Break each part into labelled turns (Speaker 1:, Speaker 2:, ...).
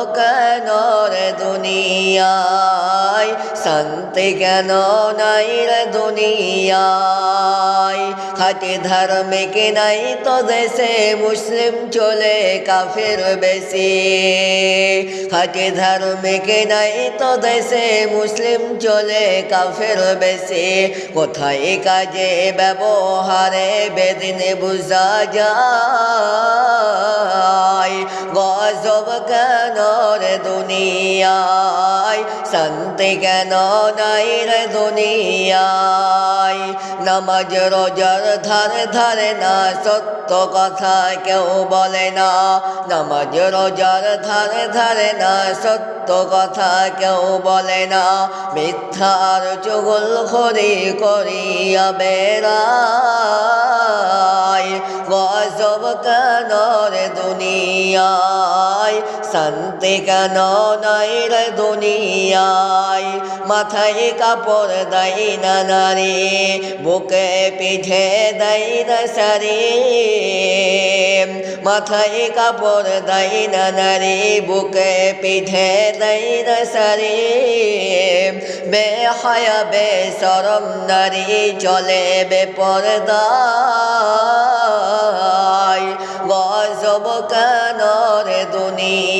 Speaker 1: গসব কেন রে দুনিয়ায় শান্তি কেন নাই রে দুনিয়ায় খাটি ধার্মিক নাই তো দেশে মুসলিম চলে কাফের বেশি খাটি ধার্মিক নাই তো দেশে মুসলিম চলে কাফের বেশি কোথায় কাজে ব্যবহারে বেদিনে বুঝা যায় রে দুনিয়ায়, শান্তি কেন নাই রে দুনিয়ায়? নামাজ, রোজার ধারে ধারে না, সত্য কথা কেউ বলে না। নামাজ, রোজার ধারে ধারে না, সত্য কথা কেউ বলে না। মিথ্যার চুগল খরি করিয়া বেড়ায়। গজব কেন দুনিয়ায়, শান্তি কেন নাই রে দুনিয়ায়? মাথায় কাপড় দেয় না নারী, বুকে পিঠে দেয় না সারি মাথায় কাপড় দাই না নারে, বুকে পিঠে দাই না সারে বে হায়া বে সরম নারী চলে বে পর্দায় গজব কেন রে দুনিয়ায়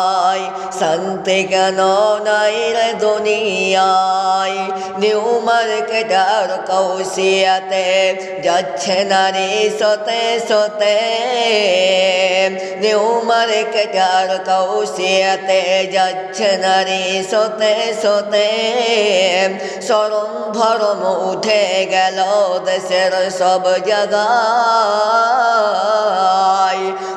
Speaker 1: শান্তি কেন নাই রে দুনিয়ায় নিউ মার্কেটার কৌশিয়াতে যাচ্ছে নারী সতে সতে নিউ মার্কেটার কৌশিয়াতে যাচ্ছে নারী সতে সতে সরম ভরম উঠে গেল দেশের সব জায়গায়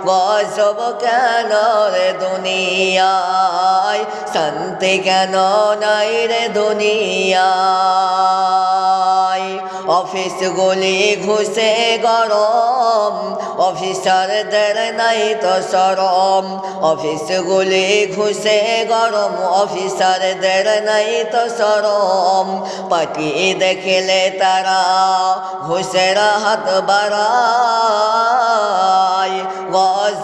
Speaker 1: গজব কেন রে দুনিয়ায়? শান্তি কেন নাই রে দুনিয়ায়? অফিসগুলি ঘুষে গরম, অফিসারদের নাই তো সরম। অফিসগুলি ঘুষে গরম, অফিসারদের নাই তো সরম। পাটি দেখলে তারা ঘুষের হাত বাড়ায়।